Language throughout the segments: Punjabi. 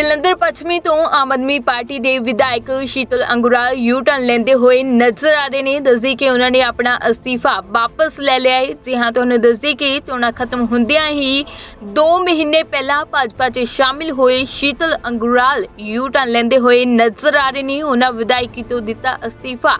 ਜਲੰਧਰ ਪੱਛਮੀ ਤੋਂ ਆਮ ਆਦਮੀ ਪਾਰਟੀ ਦੇ ਵਿਧਾਇਕ ਸ਼ੀਤਲ ਅੰਗੁਰਾਲ ਯੂ ਟਰਨ ਲੈਂਦੇ ਹੋਏ ਨਜ਼ਰ ਆ ਰਹੇ ਨੇ, ਦੱਸਦੀ ਕਿ ਉਹਨਾਂ ਨੇ ਆਪਣਾ ਅਸਤੀਫਾ ਵਾਪਸ ਲੈ ਲਿਆ ਹੈ। ਜੀ ਹਾਂ, ਤੁਹਾਨੂੰ ਦੱਸਦੀ ਕਿ ਚੋਣਾਂ ਖਤਮ ਹੁੰਦਿਆਂ ਹੀ 2 ਮਹੀਨੇ ਪਹਿਲਾਂ ਭਾਜਪਾ 'ਚ ਸ਼ਾਮਿਲ ਹੋਏ ਸ਼ੀਤਲ ਅੰਗੁਰਾਲ ਯੂ ਟਰਨ ਲੈਂਦੇ ਹੋਏ ਨਜ਼ਰ ਆ ਰਹੇ ਨੇ। ਉਹਨਾਂ ਵਿਧਾਇਕੀ ਤੋਂ ਦਿੱਤਾ ਅਸਤੀਫਾ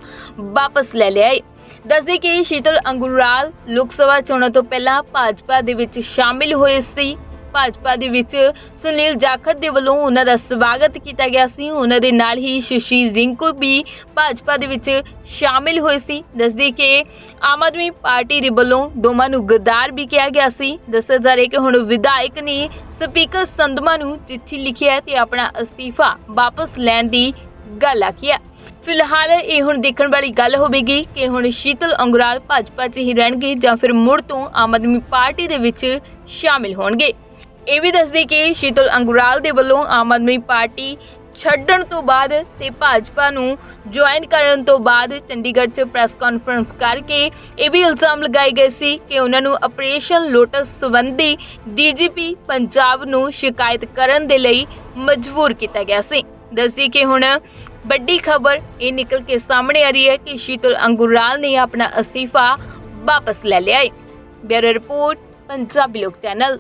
ਵਾਪਸ ਲੈ ਲਿਆ ਹੈ। ਦੱਸਦੇ ਕਿ ਸ਼ੀਤਲ ਅੰਗੁਰਾਲ ਲੋਕ ਸਭਾ ਚੋਣਾਂ ਤੋਂ ਪਹਿਲਾਂ ਭਾਜਪਾ ਦੇ ਵਿੱਚ ਸ਼ਾਮਿਲ ਹੋਏ ਸੀ। ਭਾਜਪਾ ਦੇ ਵਿੱਚ ਸੁਨੀਲ ਜਾਖੜ ਦੇ ਵੱਲੋਂ ਉਹਨਾਂ ਦਾ ਸਵਾਗਤ ਕੀਤਾ ਗਿਆ ਸੀ। ਉਹਨਾਂ ਦੇ ਨਾਲ ਹੀ ਸ਼ਸ਼ੀ ਰਿੰਕੂ ਵੀ ਭਾਜਪਾ ਦੇ ਵਿੱਚ ਸ਼ਾਮਿਲ ਹੋਏ ਸੀ। ਦੱਸਦੇ ਕਿ ਆਮ ਆਦਮੀ ਪਾਰਟੀ ਦੇ ਵੱਲੋਂ ਦੋਵਾਂ ਨੂੰ ਗਦਾਰ ਵੀ ਕਿਹਾ ਗਿਆ ਸੀ। ਦੱਸਿਆ ਜਾ ਰਿਹਾ ਕਿ ਹੁਣ ਵਿਧਾਇਕ ਨੇ ਸਪੀਕਰ ਸੰਧਮਾ ਨੂੰ ਚਿੱਠੀ ਲਿਖੀ ਹੈ ਤੇ ਆਪਣਾ ਅਸਤੀਫਾ ਵਾਪਸ ਲੈਣ ਦੀ ਗੱਲ ਆਖੀ ਹੈ। ਫਿਲਹਾਲ ਇਹ ਹੁਣ ਦੇਖਣ ਵਾਲੀ ਗੱਲ ਹੋਵੇਗੀ ਕਿ ਹੁਣ ਸ਼ੀਤਲ ਅੰਗੁਰਾਲ ਭਾਜਪਾ 'ਚ ਹੀ ਰਹਿਣਗੇ ਜਾਂ ਫਿਰ ਮੁੜ ਤੋਂ ਆਮ ਆਦਮੀ ਪਾਰਟੀ ਦੇ ਵਿੱਚ ਸ਼ਾਮਿਲ ਹੋਣਗੇ। ਇਹ ਵੀ ਦੱਸਦੀ ਕਿ ਸ਼ੀਤਲ ਅੰਗੁਰਾਲ ਦੇ ਵੱਲੋਂ ਆਮ ਆਦਮੀ ਪਾਰਟੀ ਛੱਡਣ ਤੋਂ ਬਾਅਦ ਤੇ ਭਾਜਪਾ ਨੂੰ ਜੁਆਇਨ ਕਰਨ ਤੋਂ ਬਾਅਦ ਚੰਡੀਗੜ੍ਹ 'ਚ ਪ੍ਰੈਸ ਕਾਨਫਰੰਸ ਕਰਕੇ ਇਹ ਵੀ ਇਲਜ਼ਾਮ ਲਗਾਏ ਗਏ ਸੀ ਕਿ ਉਹਨਾਂ ਨੂੰ ਆਪਰੇਸ਼ਨ ਲੋਟਸ ਸੰਬੰਧੀ ਡੀਜੀਪੀ ਪੰਜਾਬ ਨੂੰ ਸ਼ਿਕਾਇਤ ਕਰਨ ਦੇ ਲਈ ਮਜਬੂਰ ਕੀਤਾ ਗਿਆ ਸੀ। ਦੱਸੀ ਕਿ ਹੁਣ ਵੱਡੀ ਖਬਰ ਇਹ ਨਿਕਲ ਕੇ ਸਾਹਮਣੇ ਆ ਰਹੀ ਹੈ ਕਿ ਸ਼ੀਤਲ ਅੰਗੁਰਾਲ ਨੇ ਆਪਣਾ ਅਸਤੀਫਾ ਵਾਪਸ ਲੈ ਲਿਆ ਹੈ। ਬਿਊਰੋ ਰਿਪੋਰਟ, ਪੰਜਾਬੀ ਲੋਕ ਚੈਨਲ।